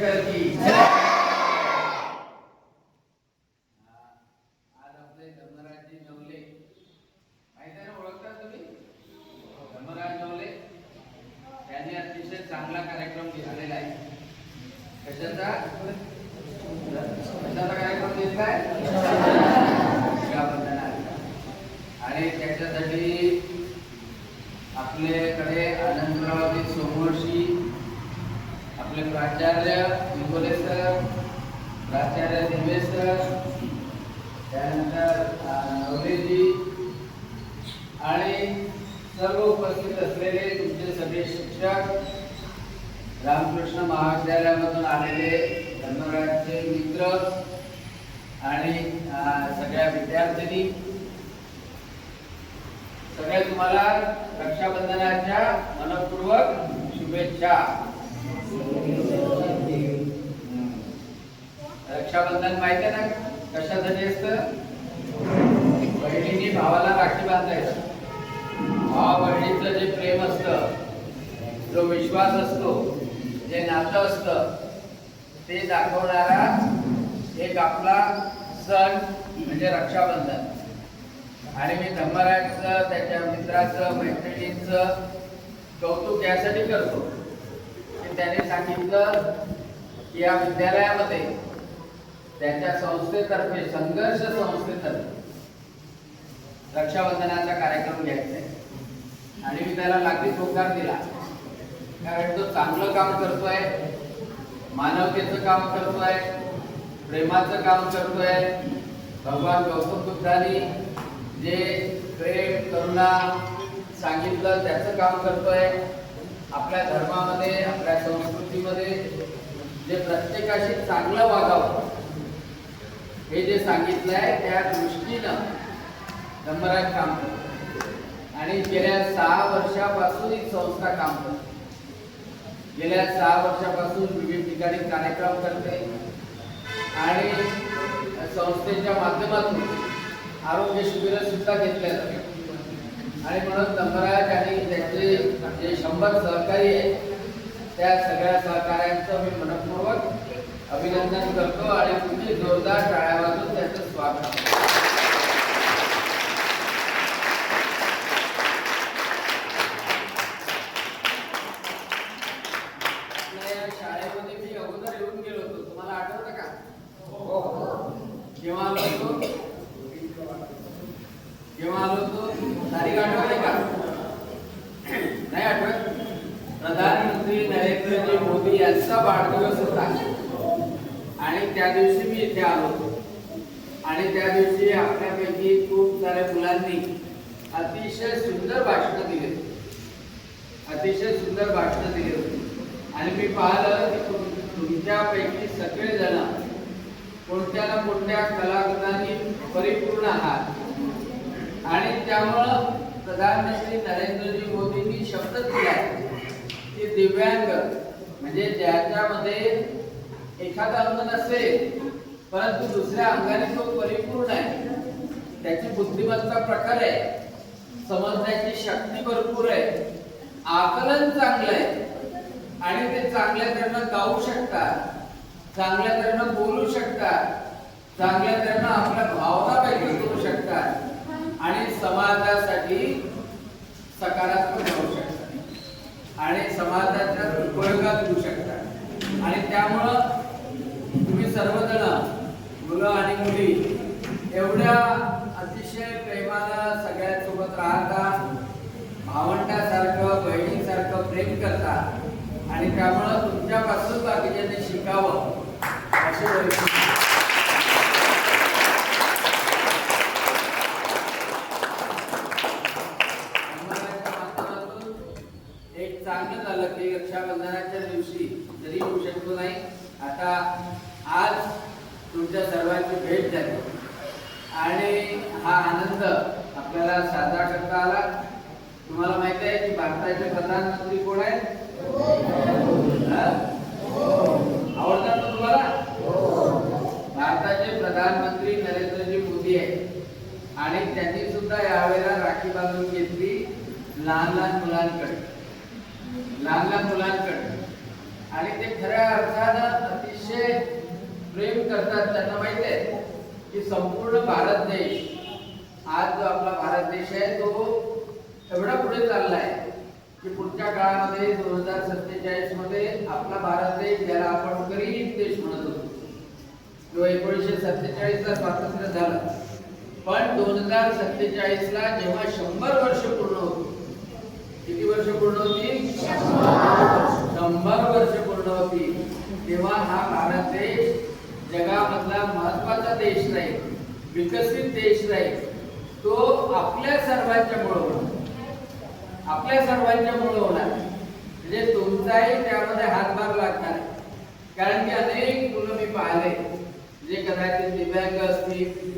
आंबेडकर की आज आपले धर्मराजजी नवले. ना ओळखता तुम्ही? धर्मराज नवले. त्यांनी अतिशय चांगला कार्यक्रम घेतलेला आहे. कशाचा? कशाचा कार्यक्रम घेतलाय. आणि त्याच्यासाठी प्राचार्य दिवे त्यानंतर अ, नवलेजी आणि सर्व उपस्थित असलेले तुमचे सगळे शिक्षक रामकृष्ण महाविद्यालयामधून आलेले धर्मराजचे मित्र आणि सगळ्या विद्यार्थिनी सगळ्या तुम्हाला रक्षाबंधनाच्या मनपूर्वक शुभेच्छा. रक्षाबंधन माहिती आहे ना? कशासाठी असतं बहिणीने भावाला राखी बांधायचं. भावा बहिणीचं जे प्रेम असतं जो विश्वास असतो जे नातं असतं ते दाखवणारा एक आपला सण म्हणजे रक्षाबंधन. आणि मी धर्मराजचं त्याच्या मित्राचं मैत्रिणींचं कौतुक यासाठी करतो. की त्याने सांगितलं की या विद्यालयामध्ये त्याच्या संस्थेतर्फे संघर्ष संस्थेतर्फे रक्षाबंधनाचा कार्यक्रम घ्यायचा आहे. आणि मी त्याला लागलीच होकार दिला. कारण तो चांगलं काम करतोय मानवतेचं काम करतोय प्रेमाचं काम करतोय. भगवान गौतम बुद्धांनी जे प्रेम करुणा सांगितलं त्याचं काम करतोय. आपल्या धर्मामध्ये आपल्या संस्कृतीमध्ये जे प्रत्येकाशी चांगलं वागावं हे जे सांगितलंय त्या दृष्टीनं धर्मराज काम करतो. आणि गेल्या सहा वर्षापासून ही संस्था काम करते. गेल्या सहा वर्षापासून विविध ठिकाणी कार्यक्रम करते. आणि संस्थेच्या माध्यमातून आरोग्य शिबिर सुद्धा घेतल्या जाते आणि म्हणून धर्मराज आणि त्यांचे जे शंभर सहकारी आहेत त्या सगळ्या सहकाऱ्यांचं मी मनपूर्वक अभिनंदन करतो आणि तुम्ही जोरदार टाळ्या वाजून त्याचं स्वागत करतो. आपल्या या शाळेमध्ये मी अगोदर येऊन गेलो होतो. तुम्हाला आठवतं का? केव्हा आलो होतो. केव्हा आलो होतो तारीख आठवते का? नाही आठवत? प्रधानमंत्री नरेंद्रजी मोदी यांचा वाढदिवस होता. आणि त्या दिवशी मी इथे आलो होतो. आणि त्या दिवशी आपल्यापैकी खूप साऱ्या मुलांनी अतिशय सुंदर भाषणं दिली होती. अतिशय सुंदर भाषणं दिली होती. आणि मी पाहिलं की तुमच्यापैकी सगळेजण कोणत्या ना कोणत्या कलागुणांनी परिपूर्ण आहात. आणि त्यामुळं प्रधानमंत्री नरेंद्रजी मोदींनी शब्द दिला. की दिव्यांग म्हणजे ज्याच्यामध्ये एखादा अंग नसेल परंतु दुसऱ्या अंगाने तो परिपूर्ण आहे. त्याची बुद्धिमत्ता प्रखर आहे. समजण्याची शक्ती भरपूर आहे. आकलन चांगलं आहे. आणि ते चांगल्या तऱ्हेनं गाऊ शकतात चांगल्या तऱ्हेनं बोलू शकतात चांगल्या तऱ्हेनं आपल्या भावना व्यक्त करू शकतात आणि समाजासाठी सकारात्मक राहू शकतात आणि समाजाच्या उपयोगात येऊ शकतात. आणि त्यामुळं तुम्ही सर्वजण मुलं आणि मुली एवढ्या अतिशय प्रेमानं सगळ्यांसोबत राहता भावंडासारखं बहिणीसारखं प्रेम करता आणि त्यामुळं तुमच्यापासून बाकीच्यांनी शिकावं अशी एक चांगलं झालं की रक्षाबंधनाच्या दिवशी जरी येऊ शकतो नाही आता आज तुमच्या सर्वांची भेट झाली. आणि हा आनंद आपल्याला साजरा करता आला. तुम्हाला माहिती आहे की भारताचे प्रधानमंत्री कोण आहेत? आवडतात ना तुम्हाला? भारताचे प्रधानमंत्री नरेंद्रजी मोदी आहेत. आणि त्यांनी सुद्धा यावेळेला राखी बांधून घेतली लहान लहान मुलांकडे. लहान लहान मुलांकडे. आणि ते खऱ्या अर्थानं अतिशय प्रेम करतात. त्यांना माहिती आहे की संपूर्ण भारत देश आज जो आपला भारत देश आहे तो एवढा पुढे चाललाय. की पुढच्या काळामध्ये दोन हजार सत्तेचाळीसमध्ये आपला भारत देश ज्याला आपण गरीब देश म्हणत होतो. जो एकोणीसशे सत्तेचाळीस ला स्वातंत्र्य झालं. पण दोन हजार सत्तेचाळीस ला जेव्हा शंभर वर्ष पूर्ण होती. किती वर्ष पूर्ण होती? शंभर वर्ष पूर्ण होती. तेव्हा हा भारत देश जगामधला महत्त्वाचा देश राहील विकसित देश राहील तो आपल्या सर्वांच्या बरोबर आपल्या सर्वांच्या मुळे होणार म्हणजे तुमचाही त्यामध्ये हातभार लागणार आहे. कारण की अनेक मुलं मी पाहिले जे कदाचित दिव्यांग असतील